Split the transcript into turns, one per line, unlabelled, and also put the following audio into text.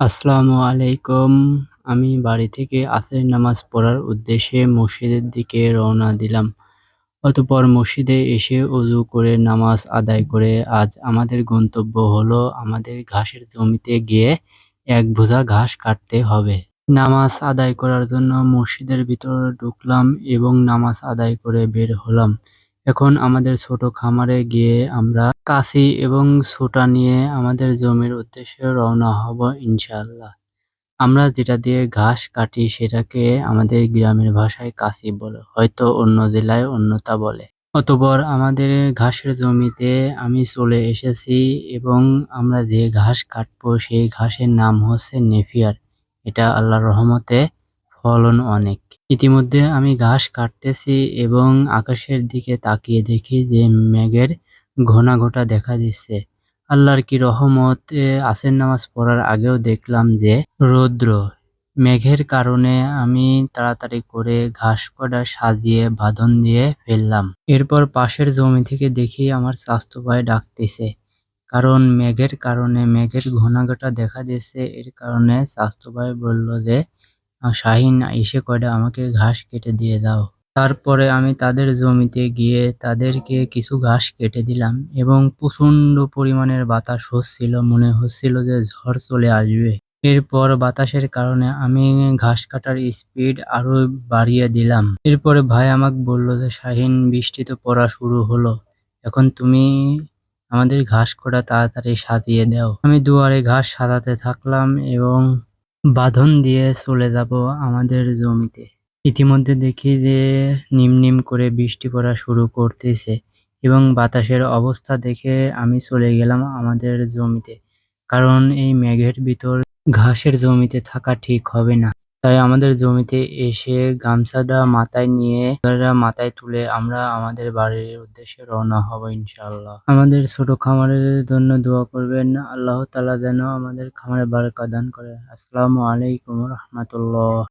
আসসালামু আলাইকুম। আমি বাড়ি থেকে আসরের নামাজ পড়ার উদ্দেশ্যে মসজিদের দিকে রওনা দিলাম। অতঃপর মসজিদে এসে অজু করে নামাজ আদায় করে আজ আমাদের গন্তব্য হলো আমাদের ঘাসের জমিতে গিয়ে এক বোঝা ঘাস কাটতে হবে। নামাজ আদায় করার জন্য মসজিদের ভিতর ঢুকলাম এবং নামাজ আদায় করে বের হলাম। এখন আমাদের ছোট খামারে গিয়ে আমরা কাঁচি এবং ছোটা নিয়ে আমাদের জমির উদ্দেশ্যে রওনা হব ইনশাআল্লাহ। আমরা যেটা দিয়ে ঘাস কাটি সেটাকে আমাদের গ্রামের ভাষায় কাঁচি বলে, হয়তো অন্য জেলায় অন্যতা বলে। অতঃপর আমাদের ঘাসের জমিতে আমি চলে এসেছি এবং আমরা যে ঘাস কাটবো সেই ঘাসের নাম হচ্ছে নেফিয়ার এটা আল্লাহর রহমতে ফলন অনেক। ইতিমধ্যে আমি ঘাস কাটতেছি এবং আকাশের দিকে তাকিয়ে দেখি যে মেঘের ঘনাঘটা দেখা দিচ্ছে। আল্লাহর কি রহমত আসের নামাজ পড়ার আগেও দেখলাম যে রৌদ্র। মেঘের কারণে আমি তাড়াতাড়ি করে ঘাস কটা সাজিয়ে, বাঁধন দিয়ে ফেললাম। এরপর পাশের জমি থেকে দেখি আমার স্বাস্থ্য ভাই ডাকতেছে। কারণ মেঘের কারণে, মেঘের ঘনা ঘনাঘটা দেখা দিচ্ছে এর কারণে স্বাস্থ্য ভাই বলল যে শাহিন এসে কয়টা আমাকে ঘাস কেটে দিয়ে দাও। তারপরে আমি তাদের জমিতে গিয়ে তাদেরকে কিছু ঘাস কেটে দিলাম এবং প্রচণ্ড পরিমাণের বাতাস হচ্ছিল, মনে হচ্ছিল যে ঝড় চলে আসবে। এরপর বাতাসের কারণে আমি ঘাস কাটার স্পিড আরও বাড়িয়ে দিলাম। এরপরে ভাই আমাকে বলল যে, শাহিন, বৃষ্টি তো পড়া শুরু হলো। এখন তুমি আমাদের ঘাস কটা তাড়াতাড়ি সাজিয়ে দাও। আমি দুয়ারে ঘাস সাজাতে থাকলাম এবং বাঁধন দিয়ে চলে যাব আমাদের জমিতে। ইতিমধ্যে দেখি যে নিম নিম করে বৃষ্টি পড়া শুরু করতেছে এবং বাতাসের অবস্থা দেখে আমি চলে গেলাম আমাদের জমিতে। কারণ এই মেঘের ভিতর ঘাসের জমিতে থাকা ঠিক হবে না। তাই আমাদের জমিতে এসে গামছাটা মাথায় নিয়ে মাথায় তুলে আমরা আমাদের বাড়ির উদ্দেশ্যে রওনা হব ইনশাল্লাহ আমাদের ছোট খামারের জন্য দোয়া করবেন আল্লাহ তালা যেন আমাদের খামারে বারাকা দান করে। আসসালামু আলাইকুম রহমতুল্লাহ।